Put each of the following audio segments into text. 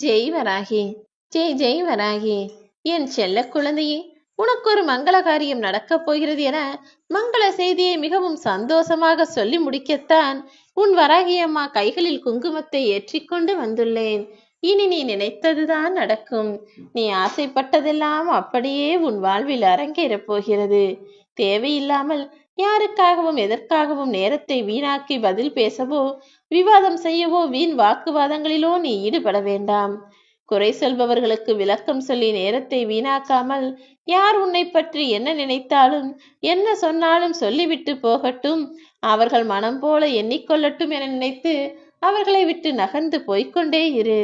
ஜெய் வராகி ஜெய் ஜெய் வராகி என் செல்ல குழந்தையே உனக்கு ஒரு மங்கள காரியம் நடக்கப் போகிறது என மங்கள செய்தியை மிகவும் சந்தோஷமாக சொல்லி முடிக்கத்தான் உன் வராகி அம்மா கைகளில் குங்குமத்தை ஏற்றிக்கொண்டு வந்துள்ளேன். இனி நீ நினைத்ததுதான் நடக்கும். நீ ஆசைப்பட்டதெல்லாம் அப்படியே உன் வாழ்வில் அரங்கேறப் போகிறது. தேவையில்லாமல் யாருக்காகவும் எதற்காகவும் நேரத்தை வீணாக்கி பதில் பேசவோ விவாதம் செய்யவோ வீண் வாக்குவாதங்களிலோ நீ ஈடுபட வேண்டாம். குறை சொல்பவர்களுக்கு விளக்கம் சொல்லி நேரத்தை வீணாக்காமல் யார் உன்னை பற்றி என்ன நினைத்தாலும் என்ன சொன்னாலும் சொல்லிவிட்டு போகட்டும். அவர்கள் மனம் போல எண்ணிக்கொள்ளட்டும் என நினைத்து அவர்களை விட்டு நகர்ந்து போய்க்கொண்டே இரு.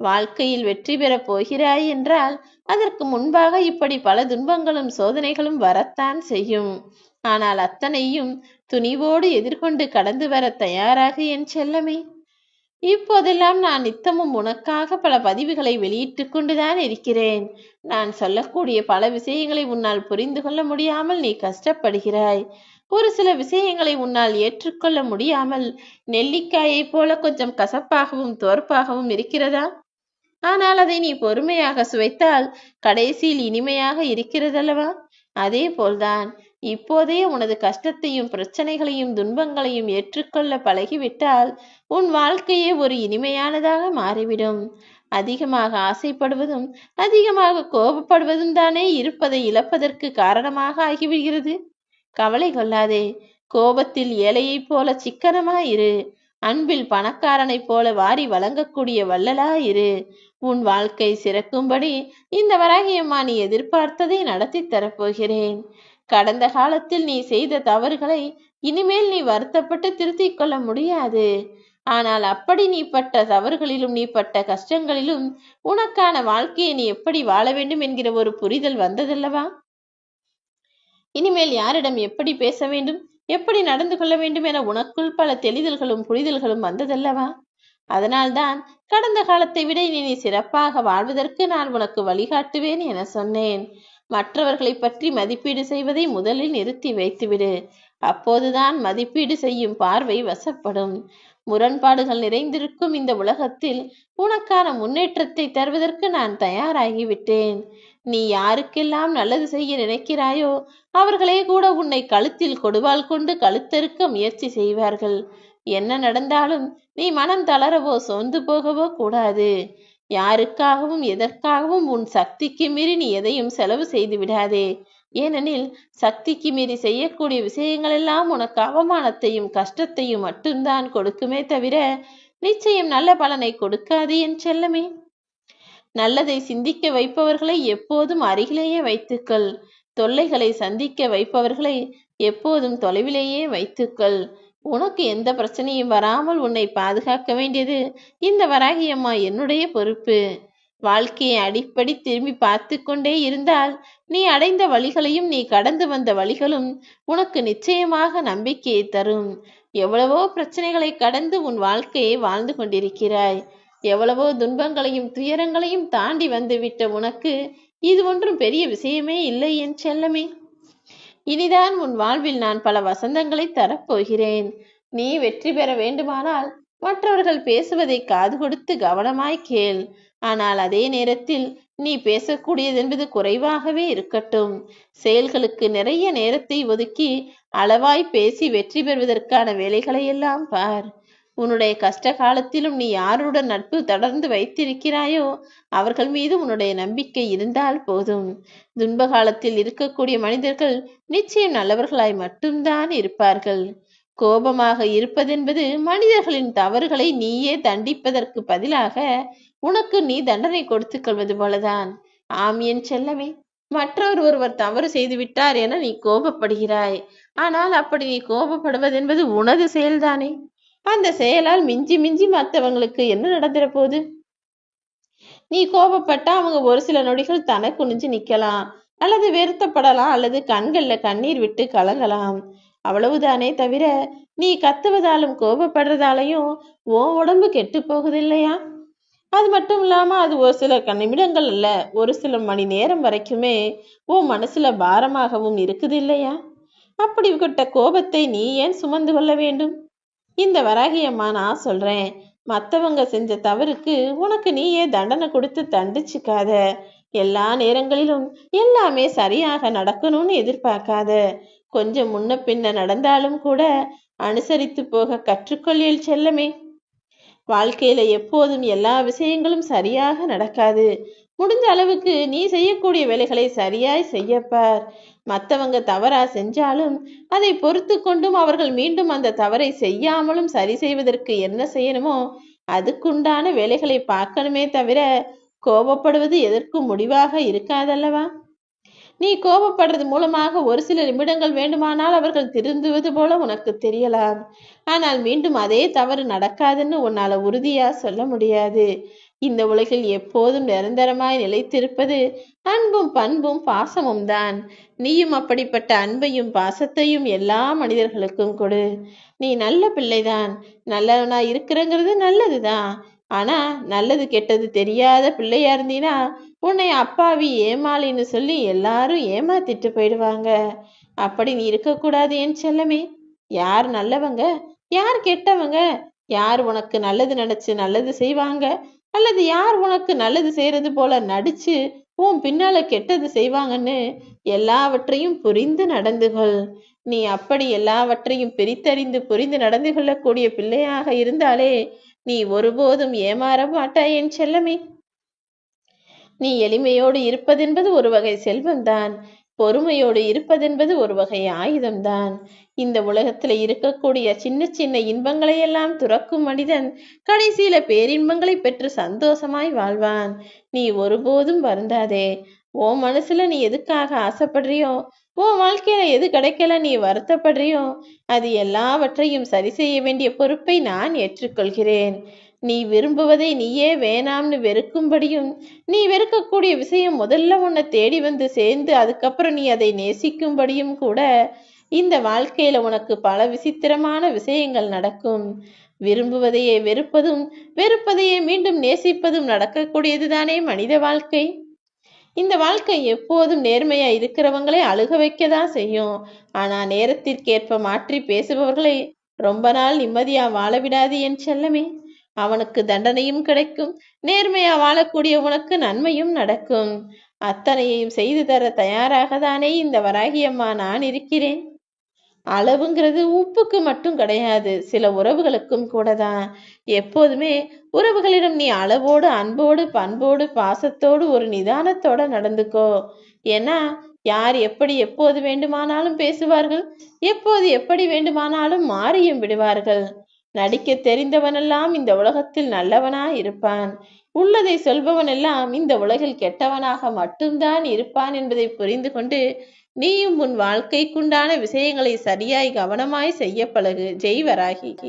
வாழ்க்கையில் வெற்றி பெறப் போகிறாய் என்றால் அதற்கு முன்பாக இப்படி பல துன்பங்களும் சோதனைகளும் வரத்தான் செய்யும். ஆனால் அத்தனையும் துணிவோடு எதிர்கொண்டு கடந்து வர தயாராக என் செல்லமே. இப்போதெல்லாம் நான் நித்தமும் உனக்காக பல பதிவுகளை வெளியிட்டு கொண்டுதான் இருக்கிறேன். நான் சொல்லக்கூடிய பல விஷயங்களை உன்னால் புரிந்து கொள்ள முடியாமல் நீ கஷ்டப்படுகிறாய். ஒரு சில விஷயங்களை உன்னால் ஏற்றுக்கொள்ள முடியாமல் நெல்லிக்காயைப் போல கொஞ்சம் கசப்பாகவும் தோற்பாகவும் இருக்கிறதா? ஆனால் அதை நீ பொறுமையாக சுவைத்தால் கடைசியில் இனிமையாக இருக்கிறதல்லவா? அதே போல்தான் இப்போதே உனது கஷ்டத்தையும் பிரச்சனைகளையும் துன்பங்களையும் ஏற்றுக்கொள்ள பழகிவிட்டால் உன் வாழ்க்கையே ஒரு இனிமையானதாக மாறிவிடும். அதிகமாக ஆசைப்படுவதும் அதிகமாக கோபப்படுவதும் தானே இருப்பதை இழப்பதற்கு காரணமாக ஆகிவிடுகிறது. கவலை கொள்ளாதே. கோபத்தில் ஏழையைப் போல சிக்கனமாயிரு. அன்பில் பணக்காரனைப் போல வாரி வழங்கக்கூடிய வள்ளலாயிரு. உன் வாழ்க்கை சிறக்கும்படி இந்த வராகியம்மா நீ எதிர்பார்த்ததை நடத்தி தரப்போகிறேன். கடந்த காலத்தில் நீ செய்த தவறுகளை இனிமேல் நீ வருத்தப்பட்டு திருத்திக் கொள்ள முடியாது. ஆனால் அப்படி நீ பட்ட தவறுகளிலும் நீ பட்ட கஷ்டங்களிலும் உனக்கான வாழ்க்கையை நீ எப்படி வாழ வேண்டும் என்கிற ஒரு புரிதல் வந்ததல்லவா? இனிமேல் யாரிடம் எப்படி பேச வேண்டும் எப்படி நடந்து கொள்ள வேண்டும் என உனக்குள் பல தெளிதல்களும் புரிதல்களும் வந்ததல்லவா? அதனால்தான் கடந்த காலத்தை விட இனி நீ சிறப்பாக வாழ்வதற்கு நான் உனக்கு வழிகாட்டுவேன் என சொன்னேன். மற்றவர்களை பற்றி மதிப்பீடு செய்வதை முதலில் நிறுத்தி வைத்துவிடு. அப்போதுதான் மதிப்பீடு செய்யும் பார்வை வசப்படும். முரண்பாடுகள் நிறைந்திருக்கும் இந்த உலகத்தில் உனக்கான முன்னேற்றத்தை தருவதற்கு நான் தயாராகிவிட்டேன். நீ யாருக்கெல்லாம் நல்லது செய்ய நினைக்கிறாயோ அவர்களே கூட உன்னை கழுத்தில் கொடுவால் கொண்டு கழுத்தறுக்க முயற்சி செய்வார்கள். என்ன நடந்தாலும் நீ மனம் தளரவோ சோர்ந்து போகவோ கூடாது. யாருக்காகவும் எதற்காகவும் உன் சக்திக்கு மீறி நீ எதையும் செலவு செய்து விடாதே. ஏனெனில் சக்திக்கு மீறி செய்யக்கூடிய விஷயங்கள் எல்லாம் உனக்கு அவமானத்தையும் கஷ்டத்தையும் மட்டும்தான் கொடுக்குமே தவிர நிச்சயம் நல்ல பலனை கொடுக்காது என் செல்லமே. நல்லதை சிந்திக்க வைப்பவர்களை எப்போதும் அருகிலேயே வைத்துக்கள். தொல்லைகளை சந்திக்க வைப்பவர்களை எப்போதும் தொலைவிலேயே வைத்துக்கள். உனக்கு எந்த பிரச்சனையும் வராமல் உன்னை பாதுகாக்க வேண்டியது இந்த வராகியம்மா என்னுடைய பொறுப்பு. வாழ்க்கையை அடிப்படி திரும்பி பார்த்து கொண்டே இருந்தால் நீ அடைந்த வழிகளையும் நீ கடந்து வந்த வழிகளும் உனக்கு நிச்சயமாக நம்பிக்கையை தரும். எவ்வளவோ பிரச்சனைகளை கடந்து உன் வாழ்க்கையை வாழ்ந்து கொண்டிருக்கிறாய். எவ்வளவோ துன்பங்களையும் துயரங்களையும் தாண்டி வந்துவிட்ட உனக்கு இது ஒன்றும் பெரிய விஷயமே இல்லை என் செல்லமே. இனிதான் உன் வாழ்வில் நான் பல வசந்தங்களை தரப்போகிறேன். நீ வெற்றி பெற வேண்டுமானால் மற்றவர்கள் பேசுவதை காது கொடுத்து கவனமாய் கேள். ஆனால் அதே நேரத்தில் நீ பேசக்கூடியது என்பது குறைவாகவே இருக்கட்டும். செயல்களுக்கு நிறைய நேரத்தை ஒதுக்கி அளவாய் பேசி வெற்றி பெறுவதற்கான வேலைகளை எல்லாம் பார். உன்னுடைய கஷ்ட காலத்திலும் நீ யாருடன் நட்பு தொடர்ந்து வைத்திருக்கிறாயோ அவர்கள் மீது உன்னுடைய நம்பிக்கை இருந்தால் போதும். துன்ப காலத்தில் இருக்கக்கூடிய மனிதர்கள் நிச்சயம் நல்லவர்களாய் மட்டும்தான் இருப்பார்கள். கோபமாக இருப்பதென்பது மனிதர்களின் தவறுகளை நீயே தண்டிப்பதற்கு பதிலாக உனக்கு நீ தண்டனை கொடுத்துக் கொள்வது போலதான். ஆம் என் செல்லமே மற்றவர் ஒருவர் தவறு செய்து விட்டார் என நீ கோபப்படுகிறாய். ஆனால் அப்படி நீ கோபப்படுவதென்பது உனது செயல்தானே. அந்த செயலால் மிஞ்சி மிஞ்சி மற்றவங்களுக்கு என்ன நடந்துற போகுது நீ கோபப்பட்டா அவங்க ஒரு சில நொடிகள் தன குனிஞ்சு நிக்கலாம். அல்லது வெறுத்தப்படலாம் அல்லது கண்கள்ல கண்ணீர் விட்டு கலங்கலாம். அவ்வளவுதானே தவிர நீ கத்துவதாலும் கோபப்படுறதாலையும் உன் உடம்பு கெட்டு போகுது இல்லையா அது மட்டும் இல்லாம அது ஒரு சில நிமிடங்கள் அல்ல ஒரு சில மணி நேரம் வரைக்குமே உன் மனசுல பாரமாகவும் இருக்குது இல்லையா அப்படிப்பட்ட கோபத்தை நீ ஏன் சுமந்து கொள்ள வேண்டும்? இந்த வராகியம்மா நான் சொல்றேன். மத்தவங்க செஞ்ச தவறுக்கு உனக்கு நீயே தண்டனை கொடுத்து தண்டிச்சுக்காத. எல்லா நேரங்களிலும் எல்லாமே சரியாக நடக்கணும்னு எதிர்பார்க்காத. கொஞ்சம் முன்ன பின்ன நடந்தாலும் கூட அனுசரித்து போக கற்றுக்கொள்ளியல் செல்லமே. வாழ்க்கையில எப்போதும் எல்லா விஷயங்களும் சரியாக நடக்காது. முடிஞ்ச அளவுக்கு நீ செய்யக்கூடிய வேலைகளை சரியாய் செய்யப்பார். மத்தவங்க தவறா செஞ்சாலும் அதை பொறுத்து கொண்டும் அவர்கள் மீண்டும் அந்த தவறை செய்யாமலும் சரி செய்வதற்கு என்ன செய்யணுமோ அதுக்குண்டான வேலைகளை பார்க்கணுமே தவிர கோபப்படுவது எதற்கும் முடிவாக இருக்காதல்லவா? நீ கோபப்படுறது மூலமாக ஒரு சில நிமிடங்கள் வேண்டுமானால் அவர்கள் திருந்துவது போல உனக்கு தெரியலாம். ஆனால் மீண்டும் அதே தவறு நடக்காதுன்னு உன்னால உறுதியா சொல்ல முடியாது. இந்த உலகில் எப்போதும் நிரந்தரமாய் நிலைத்திருப்பது அன்பும் பண்பும் பாசமும் தான் நீயும் அப்படிப்பட்ட அன்பையும் பாசத்தையும் எல்லா மனிதர்களுக்கும் கொடு. நீ நல்ல பிள்ளைதான். நல்லவனா இருக்கிறங்கிறது நல்லதுதான். ஆனா நல்லது கெட்டது தெரியாத பிள்ளையா இருந்தீனா உன்னை அப்பாவி ஏமாளின்னு சொல்லி எல்லாரும் ஏமாத்திட்டு போயிடுவாங்க. அப்படி நீ இருக்கக்கூடாது என் செல்லமே. யார் நல்லவங்க? யார் கெட்டவங்க? யார் உனக்கு நல்லது நினைச்சு நல்லது செய்வாங்க? அல்லது யார் உனக்கு நல்லது செய்யறது போல நடிச்சு உன் பின்னால கெட்டது செய்வாங்கன்னு எல்லாவற்றையும் புரிந்து நடந்து கொள் நீ அப்படி எல்லாவற்றையும் பிரித்தறிந்து புரிந்து நடந்து கொள்ளக்கூடிய பிள்ளையாக இருந்தாலே நீ ஒருபோதும் ஏமாற மாட்டாய் என் செல்லமே. நீ எளிமையோடு இருப்பதென்பது ஒரு வகை செல்வம்தான். பொறுமையோடு இருப்பதென்பது ஒரு வகை ஆயுதம்தான். இந்த உலகத்துல இருக்கக்கூடிய சின்ன சின்ன இன்பங்களை எல்லாம் துறக்கும் மனிதன் கடைசியில பேரின்பங்களை பெற்று சந்தோஷமாய் வாழ்வான். நீ ஒருபோதும் வருந்தாதே. ஓ மனசுல நீ எதுக்காக ஆசைப்படுறியோ? உன் வாழ்க்கையில எது கிடைக்கல நீ வருத்தப்படுறியோ? அது எல்லாவற்றையும் சரி செய்ய வேண்டிய பொறுப்பை நான் ஏற்றுக்கொள்கிறேன். நீ விரும்புவதை நீயே வேணாம்னு வெறுக்கும்படியும் நீ வெறுக்கக்கூடிய விஷயம் முதல்ல உன்னை தேடி வந்து சேர்ந்து அதுக்கப்புறம் நீ அதை நேசிக்கும்படியும் கூட இந்த வாழ்க்கையில உனக்கு பல விசித்திரமான விஷயங்கள் நடக்கும். விரும்புவதையே வெறுப்பதும் வெறுப்பதையே மீண்டும் நேசிப்பதும் நடக்கக்கூடியதுதானே மனித வாழ்க்கை? இந்த வாழ்க்கை எப்போதும் நேர்மையா இருக்கிறவங்களை அழுக வைக்க தான் செய்யும். ஆனா நேரத்திற்கேற்ப மாற்றி பேசுபவர்களை ரொம்ப நாள் நிம்மதியா வாழ விடாது என் செல்லமே. அவனுக்கு தண்டனையும் கிடைக்கும். நேர்மையா வாழக்கூடிய உனக்கு நன்மையும் நடக்கும். அத்தனையையும் செய்து தர தயாராக தானே இந்த வராகியம்மா நான் இருக்கிறேன். அளவுங்கிறது உப்புக்கு மட்டும் கிடையாது சில உறவுகளுக்கும் கூட தான் எப்போதுமே உறவுகளிடம் நீ அளவோடு அன்போடு பண்போடு பாசத்தோடு ஒரு நிதானத்தோட நடந்துக்கோ. ஏன்னா யார் எப்படி எப்போது வேண்டுமானாலும் பேசுவார்கள் எப்போது எப்படி வேண்டுமானாலும் மாறியும் விடுவார்கள். நடிக்க தெரிந்தவனெல்லாம் இந்த உலகத்தில் நல்லவனா இருப்பான். உள்ளதை சொல்பவனெல்லாம் இந்த உலகில் கெட்டவனாக மட்டும்தான் இருப்பான் என்பதை புரிந்து கொண்டு நீயும் உன் வாழ்க்கைக்குண்டான விஷயங்களை சரியாய் கவனமாய் செய்ய பழகு ஜெய் வராகி.